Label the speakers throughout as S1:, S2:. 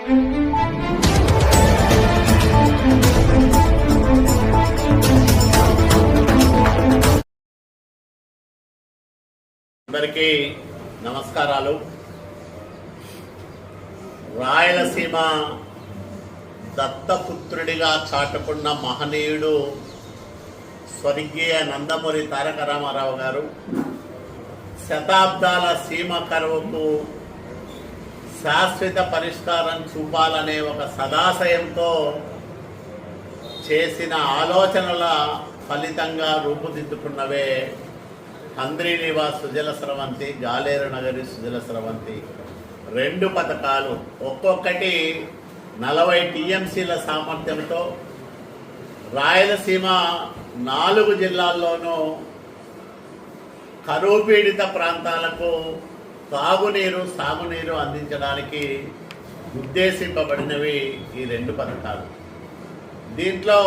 S1: అందరికీ నమస్కారాలు. రాయలసీమ దత్తపుత్రుడిగా చాటుకున్న మహనీయుడు స్వర్గీయ నందమూరి తారక రామారావు గారు శతాబ్దాల సీమ కరువుకు శాశ్వత పరిష్కారం చూపాలనే ఒక సదాశయంతో చేసిన ఆలోచనల ఫలితంగా రూపుదిద్దుకున్నవే హంద్రీ నివాస్ సుజల స్రవంతి గాలేరు నగరి సుజల స్రవంతి. రెండు పథకాలు. ఒక్కొక్కటి నలభై టీఎంసీల సామర్థ్యంతో రాయలసీమ నాలుగు జిల్లాల్లోనూ కరువు పీడిత ప్రాంతాలకు తాగునీరు సాగునీరు అందించడానికి ఉద్దేశింపబడినవి ఈ రెండు పథకాలు. దీంట్లో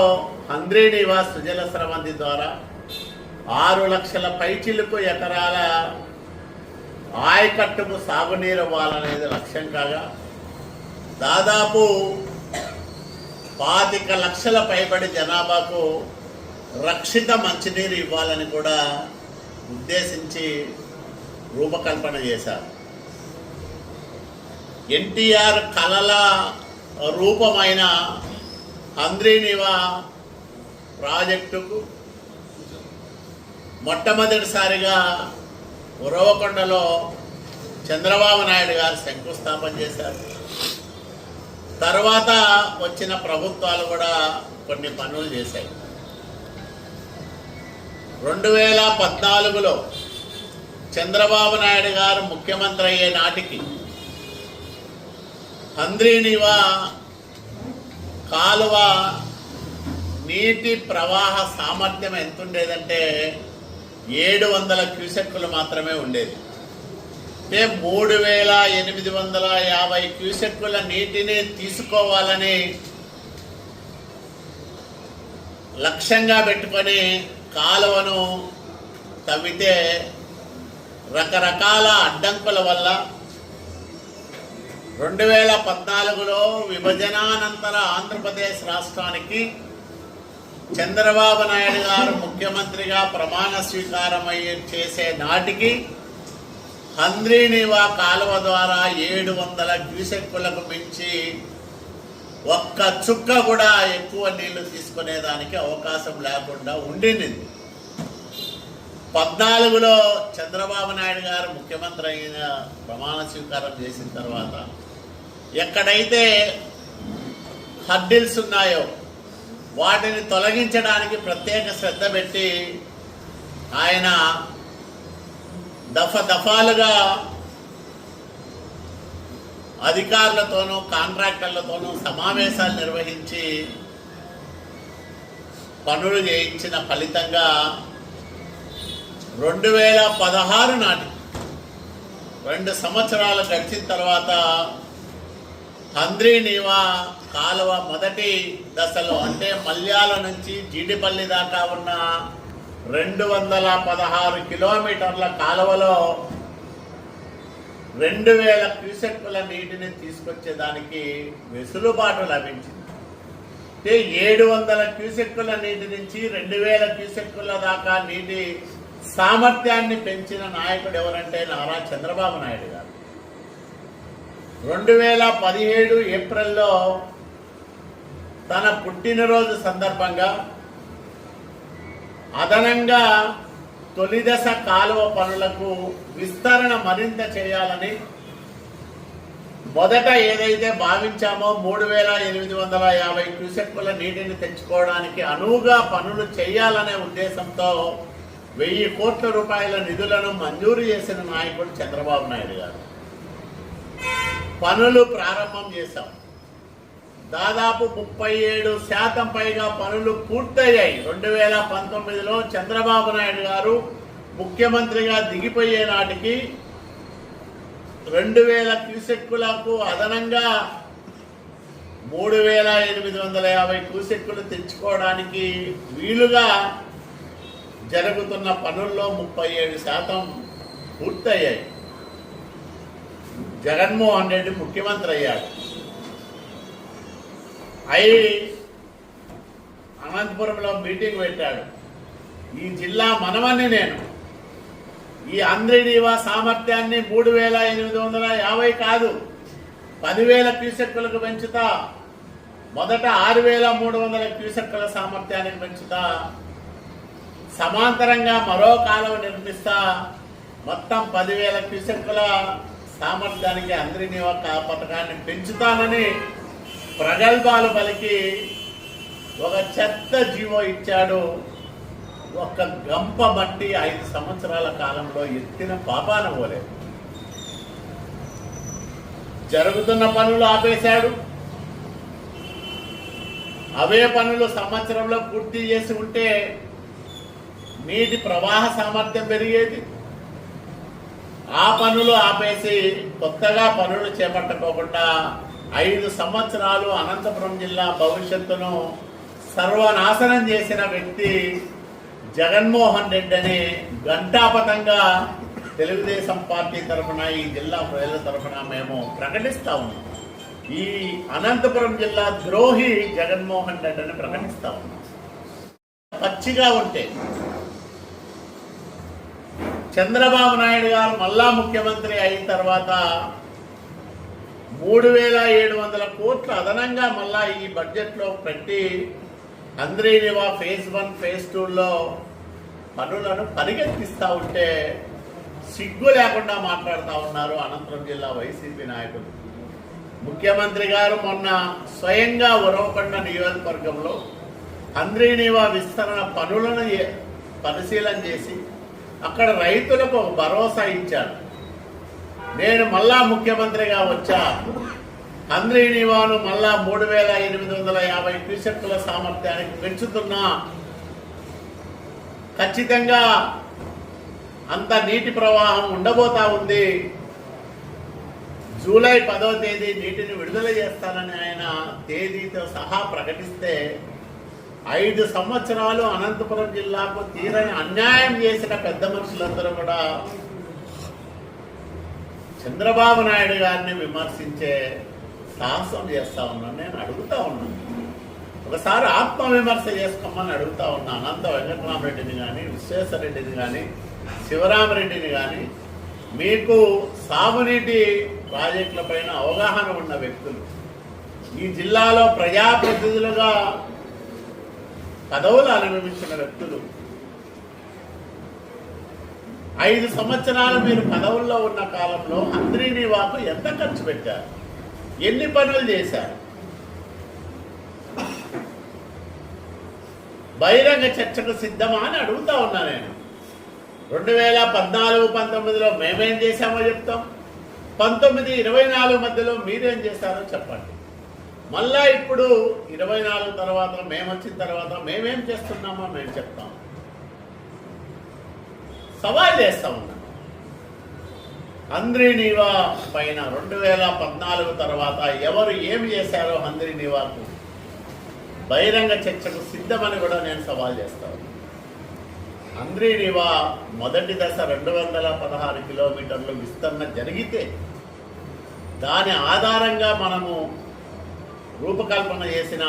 S1: హంద్రీ నివాస్ సుజల స్రవంతి ద్వారా ఆరు లక్షల పైచిలుకు ఎకరాల ఆయకట్టుకు సాగునీరు ఇవ్వాలనేది లక్ష్యం కాగా దాదాపు పాతిక లక్షల పైబడి జనాభాకు రక్షిత మంచినీరు ఇవ్వాలని కూడా ఉద్దేశించి రూపకల్పన చేశారు. ఎన్టీఆర్ కళల రూపమైన అంద్రీనివా ప్రాజెక్టుకు మొట్టమొదటిసారిగా ఉరవకొండలో చంద్రబాబు నాయుడు గారు శంకుస్థాపన చేశారు. తర్వాత వచ్చిన ప్రభుత్వాలు కూడా కొన్ని పనులు చేశాయి. రెండు వేల పద్నాలుగులో చంద్రబాబు నాయుడు గారు ముఖ్యమంత్రి అయ్యే నాటికి హంద్రీనివా కాలువ నీటి ప్రవాహ సామర్థ్యం ఎంత ఉండేదంటే ఏడు వందల క్యూసెక్కులు మాత్రమే ఉండేది. అంటే మూడు వేల ఎనిమిది వందల యాభై క్యూసెక్కుల నీటిని తీసుకోవాలని లక్ష్యంగా పెట్టుకొని కాలువను తవ్వితే రకరకాల అడ్డంకుల వల్ల రెండు వేల పద్నాలుగులో విభజనానంతర ఆంధ్రప్రదేశ్ రాష్ట్రానికి చంద్రబాబు నాయుడు గారు ముఖ్యమంత్రిగా ప్రమాణ స్వీకారం అయ్యే చేసే నాటికి హంద్రీనివా కాలువ ద్వారా ఏడు వందల క్యూసెక్కులకు మించి ఒక్క చుక్క కూడా ఎక్కువ నీళ్ళు తీసుకునేదానికి అవకాశం లేకుండా ఉండింది. పద్నాలుగులో చంద్రబాబు నాయుడు గారు ముఖ్యమంత్రి అయిన ప్రమాణ స్వీకారం చేసిన తర్వాత ఎక్కడైతే హడ్డిల్స్ ఉన్నాయో వాటిని తొలగించడానికి ప్రత్యేక శ్రద్ధ పెట్టి ఆయన దఫ దఫాలుగా అధికారులతోనూ కాంట్రాక్టర్లతోనూ సమావేశాలు నిర్వహించి పనులు చేయించిన ఫలితంగా రెండు వేల పదహారు నాటి రెండు సంవత్సరాలు గడిచిన తర్వాత హంద్రీ నీవా కాలువ మొదటి దశలో అంటే మల్యాల నుంచి జీడిపల్లి దాకా ఉన్న రెండు వందల పదహారు కిలోమీటర్ల కాలువలో రెండు వేల క్యూసెక్కుల నీటిని తీసుకొచ్చేదానికి వెసులుబాటు లభించింది. అంటే ఏడు వందల క్యూసెక్కుల నీటి నుంచి రెండు వేల క్యూసెక్కుల దాకా నీటి సామర్థ్యాన్ని పెంచిన నాయకుడు ఎవరంటే నారా చంద్రబాబు నాయుడు గారు. రెండు వేల పదిహేడు ఏప్రిల్లో తన పుట్టినరోజు సందర్భంగా అదనంగా తొలి దశ కాలువ పనులకు విస్తరణ మరింత చేయాలని మొదట ఏదైతే భావించామో మూడు వేల ఎనిమిది వందల యాభై క్యూసెక్కుల నీటిని తెచ్చుకోవడానికి అనువుగా పనులు చేయాలనే ఉద్దేశంతో వెయ్యి కోట్ల రూపాయల నిధులను మంజూరు చేసిన నాయకుడు చంద్రబాబు నాయుడు గారు. పనులు ప్రారంభం చేశాం. దాదాపు ముప్పై ఏడు శాతం పైగా పనులు పూర్తయ్యాయి. రెండు వేల పంతొమ్మిదిలో చంద్రబాబు నాయుడు గారు ముఖ్యమంత్రిగా దిగిపోయే నాటికి రెండు వేల క్యూసెక్కులకు అదనంగా మూడు వేల ఎనిమిది వందల యాభై క్యూసెక్కులు తెచ్చుకోవడానికి వీలుగా జరుగుతున్న పనుల్లో ముప్పై ఏడు శాతం పూర్తయ్యాయి. జగన్మోహన్ రెడ్డి ముఖ్యమంత్రి అయ్యాడు. అయి అనంతపురంలో మీటింగ్ పెట్టాడు. ఈ జిల్లా మనమని నేను. ఈ ఆంధ్రనీవా సామర్థ్యాన్ని మూడు వేల ఎనిమిది వందల యాభై కాదు పదివేల క్యూసెక్కులకు పెంచుతా మొదట ఆరు వేల మూడు వందల క్యూసెక్కుల సామర్థ్యానికి పెంచుతా సమాంతరంగా మరో కాలువ నిర్మిస్తా మొత్తం పదివేల క్యూసెక్కుల సామర్థ్యానికి అందరినీవా పథకాన్ని పెంచుతానని ప్రగల్భాలు పలికి ఒక చెత్త జీవో ఇచ్చాడు. ఒక గంప మట్టి ఐదు సంవత్సరాల కాలంలో ఎత్తిన పాపాన పోలేదు జరుగుతున్న పనులు ఆపేశాడు. అవే పనులు సంవత్సరంలో పూర్తి చేసి ఉంటే నీటి ప్రవాహ సామర్థ్యం పెరిగేది. ఆ పనులు ఆపేసి కొత్తగా పనులు చేపట్టకోకుండా ఐదు సంవత్సరాలు అనంతపురం జిల్లా భవిష్యత్తును సర్వనాశనం చేసిన వ్యక్తి జగన్మోహన్ రెడ్డి అని ఘంటాపథంగా తెలుగుదేశం పార్టీ తరఫున ఈ జిల్లా ప్రజల తరఫున మేము ప్రకటిస్తా ఉన్నాం. ఈ అనంతపురం జిల్లా ద్రోహి జగన్మోహన్ రెడ్డి అని ప్రకటిస్తా ఉన్నాం. పచ్చిగా ఉంటే చంద్రబాబు నాయుడు గారు మళ్ళా ముఖ్యమంత్రి అయిన తర్వాత మూడు వేల ఏడు వందల కోట్లు అదనంగా మళ్ళా ఈ బడ్జెట్లో పెట్టి అంద్రీనివా ఫేజ్ వన్ ఫేజ్ టూలో పనులను పరిగెత్తిస్తూ ఉంటే సిగ్గు లేకుండా మాట్లాడుతూ ఉన్నారు అనంతరం జిల్లా వైసీపీ నాయకులు. ముఖ్యమంత్రి గారు మొన్న స్వయంగా ఉరవకొండ నియోజకవర్గంలో అంద్రీనివా విస్తరణ పనులను ఏ- పరిశీలన చేసి అక్కడ రైతులకు ఒక భరోసా ఇచ్చాడు నేను మళ్ళా ముఖ్యమంత్రిగా వచ్చా. అంద్రీనివాను మళ్ళా మూడు వేల ఎనిమిది వందల యాభై క్యూసెక్కుల సామర్థ్యానికి పెంచుతున్నా. ఖచ్చితంగా అంత నీటి ప్రవాహం ఉండబోతా ఉంది. జూలై పదో తేదీ నీటిని విడుదల చేస్తానని ఆయన తేదీతో సహా ప్రకటిస్తే ఐదు సంవత్సరాలు అనంతపురం జిల్లాకు తీరని అన్యాయం చేసిన పెద్ద మనుషులందరూ కూడా చంద్రబాబు నాయుడు గారిని విమర్శించే సాహసం చేస్తా ఉన్నాను నేను అడుగుతా ఉన్నాను ఒకసారి ఆత్మ విమర్శ చేసుకోమని అడుగుతా ఉన్నా. అనంత వెంకటరామరెడ్డిని కానీ విశ్వేశ్వరరెడ్డిని కానీ శివరామరెడ్డిని కానీ మీకు సాగునీటి ప్రాజెక్టుల పైన అవగాహన ఉన్న వ్యక్తులు ఈ జిల్లాలో ప్రజాప్రతినిధులుగా పదవులు అనుభవించిన వ్యక్తులు. ఐదు సంవత్సరాలు మీరు పదవుల్లో ఉన్న కాలంలో అందరినీ వాకు ఎంత ఖర్చు పెట్టారు? ఎన్ని పనులు చేశారు? బహిరంగ చర్చకు సిద్ధమా అని అడుగుతా ఉన్నా నేను. రెండు వేల పద్నాలుగు పంతొమ్మిదిలో మేమేం చేశామో చెప్తాం. పంతొమ్మిది ఇరవై నాలుగు మధ్యలో మీరేం చేశారో చెప్పండి. మళ్ళా ఇప్పుడు ఇరవై నాలుగు తర్వాత మేము వచ్చిన తర్వాత మేమేం చేస్తున్నామో మేము చెప్తాం. సవాల్ చేస్తా ఉన్నాం. హంద్రీ నీవా పైన రెండు వేల పద్నాలుగు తర్వాత ఎవరు ఏమి చేశారో హంద్రీ నీవాకు బహిరంగ చర్చకు సిద్ధమని కూడా నేను సవాల్ చేస్తాను హంద్రీ నీవా మొదటి దశ రెండు వందల పదహారు కిలోమీటర్లు విస్తరణ జరిగితే దాని ఆధారంగా మనము రూపకల్పన చేసిన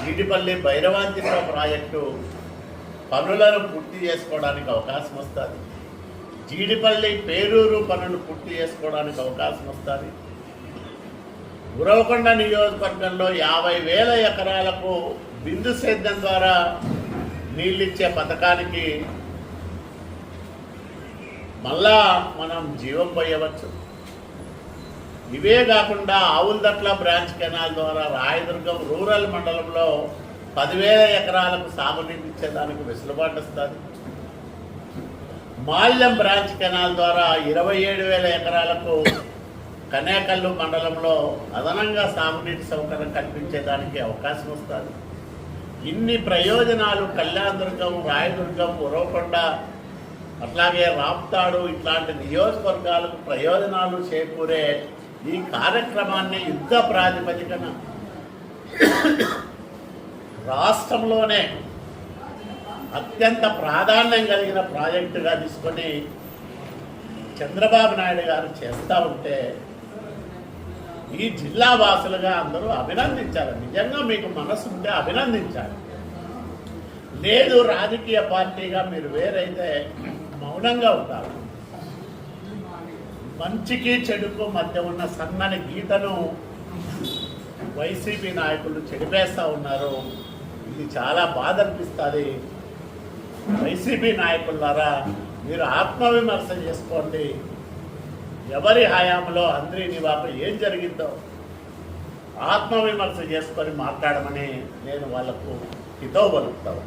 S1: జీడిపల్లి భైరవాంతిక ప్రాజెక్టు పనులను పూర్తి చేసుకోవడానికి అవకాశం వస్తుంది. జీడిపల్లి పేరూరు పనులు పూర్తి చేసుకోవడానికి అవకాశం వస్తుంది. గురవకొండ నియోజకవర్గంలో యాభై వేల ఎకరాలకు బిందు సేద్యం ద్వారా నీళ్ళిచ్చే పథకానికి మళ్ళా మనం జీవం పోయవచ్చు. ఇవే కాకుండా ఆవులదట్ల బ్రాంచ్ కెనాల్ ద్వారా రాయదుర్గం రూరల్ మండలంలో పదివేల ఎకరాలకు సాగునీటి ఇచ్చేదానికి వెసులుబాటు వస్తుంది. మాల్యం బ్రాంచ్ కెనాల్ ద్వారా ఇరవై ఏడు వేల ఎకరాలకు కనేకల్లు మండలంలో అదనంగా సాగునీటి సౌకర్యం కల్పించేదానికి అవకాశం వస్తుంది. ఇన్ని ప్రయోజనాలు కళ్యాణదుర్గం రాయదుర్గం ఉరవకొండ అట్లాగే రాప్తాడు ఇట్లాంటి నియోజకవర్గాలకు ప్రయోజనాలు చేకూరే ఈ కార్యక్రమాన్ని యుద్ధ ప్రాతిపదికన రాష్ట్రంలోనే అత్యంత ప్రాధాన్యం కలిగిన ప్రాజెక్టుగా తీసుకొని చంద్రబాబు నాయుడు గారు చేస్తూ ఉంటే ఈ జిల్లా వాసులుగా అందరూ అభినందించాలి. నిజంగా మీకు మనసు ఉంటే అభినందించాలి. లేదు రాజకీయ పార్టీగా మీరు వేరైతే మౌనంగా ఉంటారు మంచికి చెడుకు మధ్య ఉన్న సన్నని గీతను వైసీపీ నాయకులు చెడిపేస్తా ఉన్నారు. ఇది చాలా బాధ అనిపిస్తుంది వైసీపీ నాయకులారా మీరు ఆత్మవిమర్శ చేసుకోండి. ఎవరి హయాంలో అంద్రి నివాప ఏం జరిగిందో ఆత్మవిమర్శ చేసుకొని మాట్లాడమని నేను వాళ్ళకు హితవు పలుకుతాను